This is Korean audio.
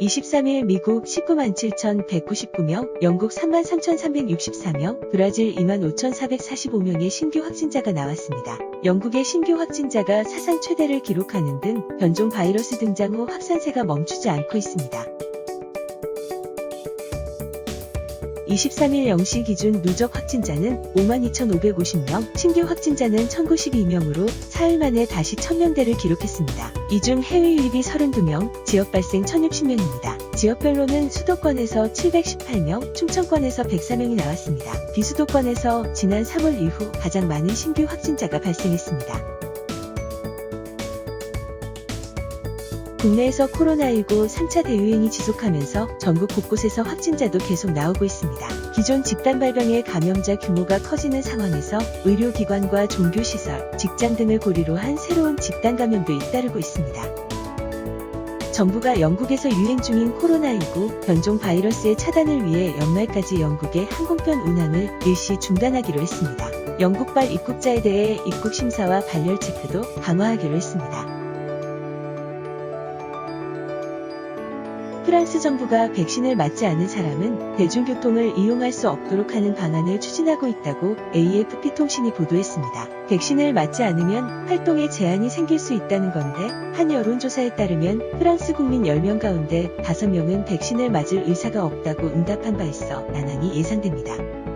23일 미국 19만 7,199명, 영국 3만 3,364명, 브라질 2만 5,445명의 신규 확진자가 나왔습니다. 영국의 신규 확진자가 사상 최대를 기록하는 등 변종 바이러스 등장 후 확산세가 멈추지 않고 있습니다. 23일 0시 기준 누적 확진자는 52,550명, 신규 확진자는 1,092명으로 사흘 만에 다시 1,000명대를 기록했습니다. 이 중 해외 유입이 32명, 지역 발생 1,060명입니다. 지역별로는 수도권에서 718명, 충청권에서 104명이 나왔습니다. 비수도권에서 지난 3월 이후 가장 많은 신규 확진자가 발생했습니다. 국내에서 코로나19 3차 대유행이 지속하면서 전국 곳곳에서 확진자도 계속 나오고 있습니다. 기존 집단 발병의 감염자 규모가 커지는 상황에서 의료기관과 종교시설, 직장 등을 고리로 한 새로운 집단 감염도 잇따르고 있습니다. 정부가 영국에서 유행 중인 코로나19 변종 바이러스의 차단을 위해 연말까지 영국의 항공편 운항을 일시 중단하기로 했습니다. 영국발 입국자에 대해 입국 심사와 발열 체크도 강화하기로 했습니다. 프랑스 정부가 백신을 맞지 않은 사람은 대중교통을 이용할 수 없도록 하는 방안을 추진하고 있다고 AFP 통신이 보도했습니다. 백신을 맞지 않으면 활동에 제한이 생길 수 있다는 건데 한 여론조사에 따르면 프랑스 국민 10명 가운데 5명은 백신을 맞을 의사가 없다고 응답한 바 있어 난항이 예상됩니다.